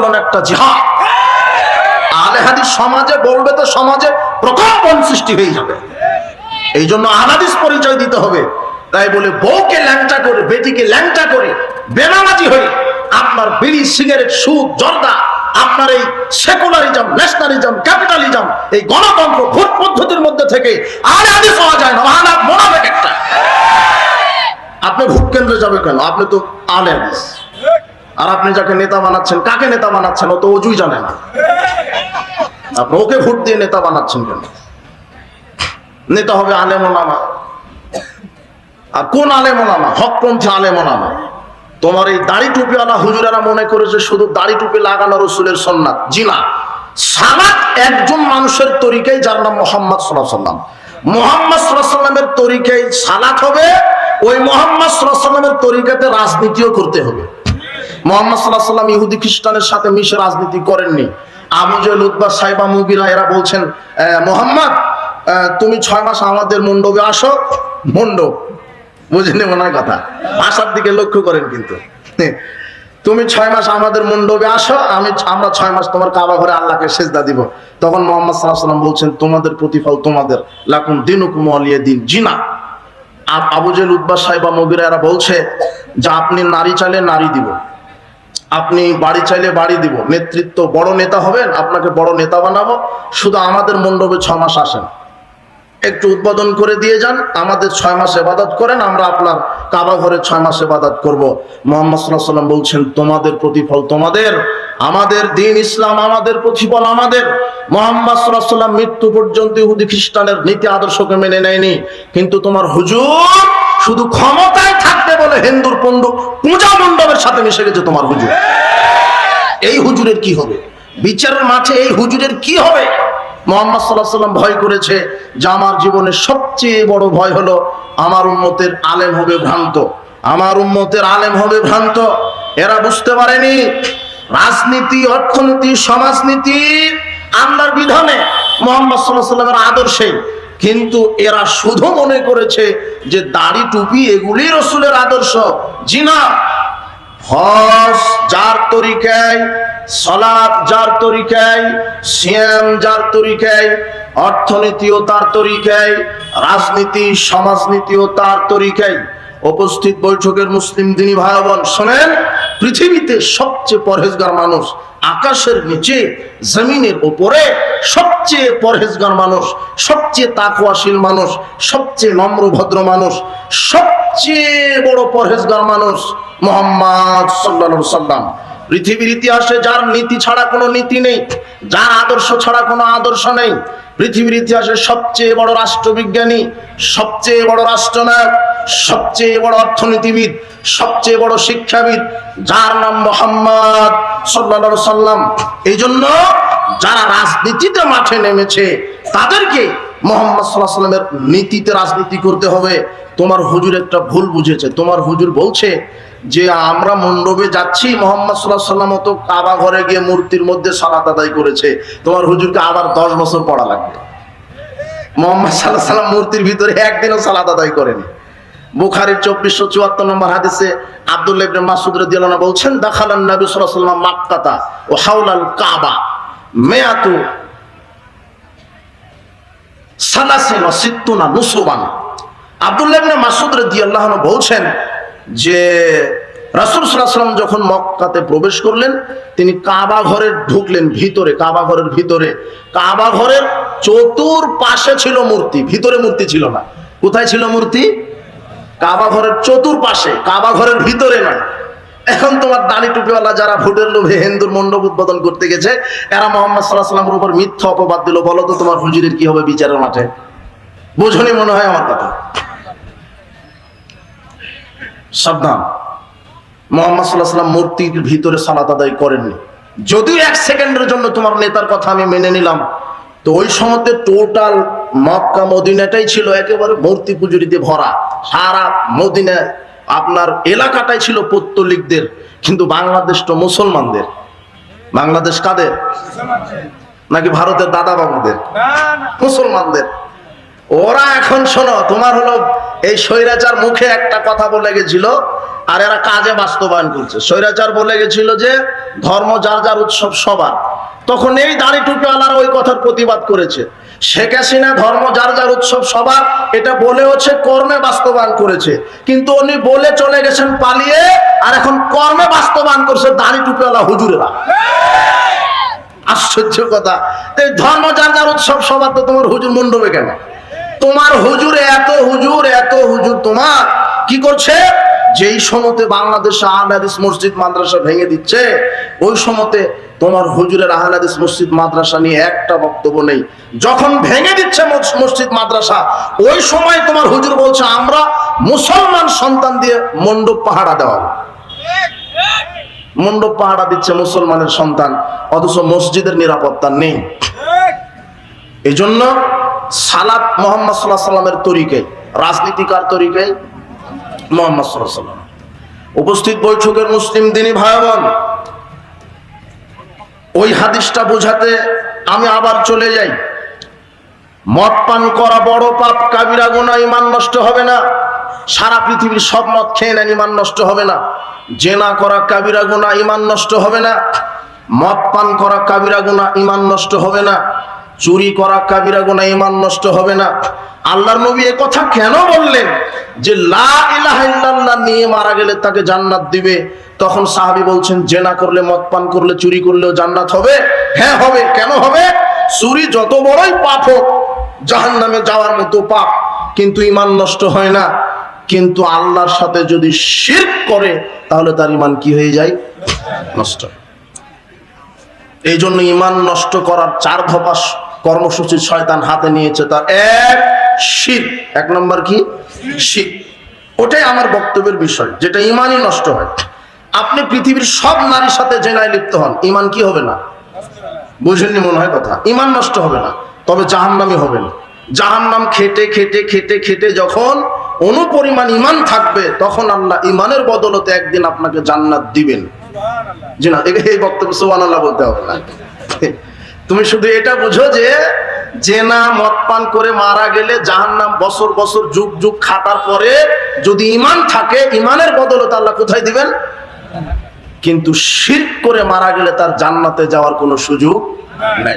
আন্দোলন একটা জিহাদ। আলে হাদিস সমাজে বলবে তো সমাজে প্রকম্পন সৃষ্টি হয়ে যাবে। এই জন্য আনাদিস পরিচয় দিতে হবে। তাই বলে বউকে ল্যাংটা করে, বেটিকে ল্যাংটা করে, বেনামাজি হয়ে আপনার বিড়ি, সিগারেট, সুদ, জর্দা, আপনার এই সেকুলারিজম, ন্যাশনালিজম, ক্যাপিটালিজম, এই গণতন্ত্র ভোট পদ্ধতির মধ্যে থেকে আনাদিস হওয়া যায় না। মহানাদ মোনাবেক একটা। আপনি ভোট কেন্দ্রে যাবে কেন? আপনি তো আলেদিস আর আপনি যাকে নেতা বানাচ্ছেন, কাকে নেতা বানাচ্ছেন, ও তো অজুই জানে না। আপনি ওকে ভোট দিয়ে নেতা বানাচ্ছেন কেন? নেতা হবে আলেমোলামা। আর কোন আলেমোলামা? হকপন্থী আলেমোলামা। তোমার এই দাড়ি টুপিওয়ালা হুজুরেরা মনে করেছে শুধু দাড়ি টুপি লাগানো রসুলের সন্ন্যাত। জি না। একজন মানুষের তরিকাই যার নাম মোহাম্মদ সাল্লাহ সাল্লাম মোহাম্মদ সাল্লামের সালাত হবে, ওই মোহাম্মদ সাল্লামের তরিকাতে রাজনীতিও করতে হবে। মোহাম্মদ সাল্লাহ ইহুদি খ্রিস্টানের সাথে মিশে রাজনীতি করেননি। আবু জেল উদ্বা সাইবা, মুগিরা, এরা বলছেন মোহাম্মদ তুমি ছয় মাস আমাদের মণ্ডপে আসো। মণ্ডপ বুঝেনি মনে হয় কথা। আসার দিকে লক্ষ্য করেন কিন্তু। তুমি ছয় মাস আমাদের মণ্ডপে আসো, আমি আমরা ছয় মাস তোমার কাবা ঘরে আল্লাহকে সেজদা দিব। তখন মোহাম্মদ সাল্লাহ সাল্লাম বলছেন, তোমাদের প্রতিফল তোমাদের। লাকুম দিন হুকুম আলিয়া দিন। জিনা। আব- আবু জেল উদ্বা সাহেবা মবিরা এরা বলছে, যে আপনি নারী চাইলে নারী দিব। আপনি বাড়ি চাইলে বাড়ি দিব। নেতৃত্ব বড় নেতা হবেন, আপনাকে বড় নেতা বানাবো। শুধু আমাদের মণ্ডপে ছ মাস আসেন। একটু উদ্বোধন করে দিয়ে যান, আমাদের ছয় মাস এবাদত করেন, আমরা আপনার কাবা ঘরে ছয় মাস এবাদত করব। মোহাম্মদ সাল্লাহ বলছেন, তোমাদের প্রতিফল তোমাদের, আমাদের দিন ইসলাম আমাদের প্রতিফল আমাদের। মোহাম্মদ সাল্লাহ মৃত্যু পর্যন্ত ইহুদি খ্রিস্টানের নীতি আদর্শকে মেনে নেয়নি। কিন্তু তোমার হুজুর শুধু ক্ষমতায় থাকবে হিন্দুর পণ্ড, পূজা মণ্ডপের সাথে মিশে গেছে তোমার হুজুর। এই হুজুরের কি হবে? বিচারের মাঠে এই হুজুরের কি হবে? মোহাম্মদ সাল্লাহ সাল্লাম ভয় করেছে যে আমার সবচেয়ে বড় ভয় হলো, আমার উম্মতের আলেম হবে ভ্রান্ত। আমার উম্মতের আলেম হবে ভ্রান্ত। এরা বুঝতে পারেনি, রাজনীতি, অর্থনীতি, সমাজনীতি আল্লাহর বিধানে মোহাম্মদ সাল্লাহ সাল্লামের আদর্শে কিন্তু এরা শুধু মনে করেছে যে দাড়ি টুপি এগুলি রসুলের আদর্শ। জিনা হস যার তরিকায় সলাপ যার তরিকায়, সিয়াম যার তরিকায়, অর্থনীতিও তার তরিকায়, রাজনীতি, সমাজনীতিও তার তরিকায়। উপস্থিত বৈঠকের মুসলিম দিনী ভাই বোন, শোনেন, পৃথিবীতে সবচেয়ে পরহেজগার মানুষ আকাশের নিচে, জমিনের উপরে সবচেয়ে পরহেজগার মানুষ, সবচেয়ে তাকওয়াশীল মানুষ, সবচেয়ে নম্র ভদ্র মানুষ, সবচেয়ে বড় পরহেজগার মানুষ মোহাম্মদ সাল্লাল্লাহু সাল্লাম পৃথিবীর ইতিহাসে যার নীতি ছাড়া কোনো নীতি নেই, যার আদর্শ ছাড়া কোনো আদর্শ নেই, পৃথিবীর ইতিহাসে সবচেয়ে বড় রাষ্ট্রবিজ্ঞানী, সবচেয়ে বড় রাষ্ট্রনায়ক সবচেয়ে বড় অর্থনীতিবিদ, সবচেয়ে বড় শিক্ষাবিদ, যার নাম মোহাম্মদ সাল্লাল্লাহু সাল্লাম এই জন্য যারা রাজনীতিতে মাঠে নেমেছে, তাদেরকে মোহাম্মদ সাল্লাহ সাল্লামের নীতিতে রাজনীতি করতে হবে। তোমার হুজুর একটা ভুল বুঝেছে। তোমার হুজুর বলছে যে, আমরা মণ্ডপে যাচ্ছি, মোহাম্মদ সাল্লাহ সাল্লাম তো কাবা ঘরে গিয়ে মূর্তির মধ্যে সালাত আদায় করেছে। তোমার হুজুরকে আবার দশ বছর পড়া লাগবে। মোহাম্মদ সাল্লাহ সাল্লাম মূর্তির ভিতরে একদিনও সালাত আদায় করেনি। বুখারীর চব্বিশশো চুয়াত্তর নম্বর হাদিসে আব্দুল্লাহ ইবনে মাসুদ রাদিয়াল্লাহু বলছেন দাখালান নবী সাল্লাল্লাহু আলাইহি ওয়াসাল্লাম মাক্কাতা ও হাওলাল কাবা। মেয়াতু সালাসিন ও সিত্তুনা নুসুবান। আব্দুল্লাহ ইবনে মাসুদ রাদিয়াল্লাহু আনহু বলছেন যে, রাসূল সাল্লাল্লাহু যখন মক্কাতে প্রবেশ করলেন, তিনি কাবা ঘরে ঢুকলেন ভিতরে, কাবা ঘরের ভিতরে। কাবা ঘরের চতুর পাশে ছিল মূর্তি, ভিতরে মূর্তি ছিল না। কোথায় ছিল মূর্তি? কাবা ঘরের চতুর পাশে কাবা ঘরের ভিতরে নয়। এখন তোমার দাড়ি টুপিওয়ালা যারা ভোটের লোভে হিন্দুর মণ্ডপ উদ্বোধন করতে গেছে, এরা মোহাম্মদ সাল্লাহ সাল্লামের উপর মিথ্যা অপবাদ দিল। বলো তো তোমার হুজুরের কি হবে বিচারের মাঠে? বোঝনি মনে হয় আমার কথা? সাবধান। মোহাম্মদ সাল্লাহ সাল্লাম মূর্তির ভিতরে সালাত আদায় করেননি। যদিও এক সেকেন্ডের জন্য তোমার নেতার কথা আমি মেনে নিলাম, তো ওই সময়তে টোটাল মক্কা মদিনাটাই ছিল একেবারে মূর্তি পুজুরিতে ভরা। সারা মদিনা আপনার এলাকাটাই ছিল পত্তলিকদের কিন্তু বাংলাদেশ তো মুসলমানদের। বাংলাদেশ কাদের? নাকি ভারতের দাদা বাবুদের? মুসলমানদের। ওরা এখন শোনো তোমার হলো এই স্বৈরাচার মুখে একটা কথা বলে গেছিল আর এরা কাজে বাস্তবায়ন করছে। স্বৈরাচার বলে গেছিল যে ধর্ম যার যার উৎসব সবার। তখন এই দাড়ি টুপিওয়ালারা ওই কথার প্রতিবাদ করেছে। শেখ হাসিনা ধর্ম, যার যার উৎসব, সবার এটা বলে হচ্ছে কর্মে বাস্তবায়ন করেছে। কিন্তু উনি বলে চলে গেছেন পালিয়ে, আর এখন কর্মে বাস্তবায়ন করছে দাড়ি টুপিওয়ালা হুজুরেরা। আশ্চর্য কথা। ধর্ম, যার যার উৎসব, সবার তো তোমার হুজুর মন্ডপে কেন? তোমার হুজুর এত হুজুর এত হুজুর তোমার। কি করছে? যেই সময়তে বাংলাদেশে আহলাদিস মসজিদ মাদ্রাসা ভেঙে দিচ্ছে, ওই সময়তে তোমার হুজুরের আহলাদিস মসজিদ, মাদ্রাসা নিয়ে একটা বক্তব্য নেই। যখন ভেঙে দিচ্ছে মসজিদ, মাদ্রাসা, ওই সময় তোমার হুজুর বলছে, আমরা মুসলমান সন্তান দিয়ে মণ্ডপ পাহারা দেওয়া। মণ্ডপ পাহারা দিচ্ছে মুসলমানের সন্তান, অথচ মসজিদের নিরাপত্তা নেই। এই জন্য সালাত মোহাম্মদ সাল্লাহ সাল্লামের তরিকে, রাজনীতিকার তরিকে মোহাম্মদ সাল্লাহ সাল্লাম উপস্থিত বৈঠকের মুসলিম দিনী ভাই বোন ওই হাদিসটা বোঝাতে আমি আবার চলে যাই। মদ পান করা বড় পাপ, কাবিরা গোনা ইমান নষ্ট হবে না। সারা পৃথিবীর সব মদ খেয়ে নেন ইমান নষ্ট হবে না। জেনা করা, কাবিরা গোনা ইমান নষ্ট হবে না। মদ পান করা, কাবিরা গোনা ইমান নষ্ট হবে না। চুরি করা, কাবিরা গোনা ইমান নষ্ট হবে না। আল্লাহর নবী এ কথা কেন বললেন? যে লা ইলাহা ইল্লাল্লাহ, নিয়ে মারা গেলে তাকে জান্নাত দিবে। তখন সাহাবী বলছেন, জেনা করলে মদ পান করলে, চুরি করলেও জান্নাত হবে। হ্যাঁ হবে। কেন হবে? চুরি যত বড়ই পাপ হোক জাহান নামে যাওয়ার মতো পাপ কিন্তু ইমান নষ্ট হয় না। কিন্তু আল্লাহর সাথে যদি শিরক করে, তাহলে তার ইমান কি হয়ে যায়? নষ্ট এই জন্য ইমান নষ্ট করার চার ধপাস কর্মসূচি শয়তান হাতে নিয়েছে। তার এক, শির। এক নম্বর কি? শির। ওটাই আমার বক্তব্যের বিষয়, যেটা ইমানই নষ্ট হয়। আপনি পৃথিবীর সব নারীর সাথে জেনায় লিপ্ত হন, ইমান কি হবে না? বুঝেননি মনে হয় কথা? ইমান নষ্ট হবে না, তবে জাহান্নামি হবে না। জাহান্নাম খেটে খেটে খেটে খেটে যখন অনুপরিমাণ ইমান থাকবে, তখন আল্লাহ ইমানের বদলতে একদিন আপনাকে জান্নাত দিবেন। জি না এই বক্তব্য সোহান আল্লাহ বলতে হবে না। তুমি শুধু এটা বুঝো যে, জেনা, মদ পান করে মারা গেলে জাহান্নাম বছর বছর যুগ যুগ খাটার পরে যদি ইমান থাকে, ইমানের বদলতে আল্লাহ কোথায় দিবেন? কিন্তু শির করে মারা গেলে তার জান্নাতে যাওয়ার কোনো সুযোগ নাই।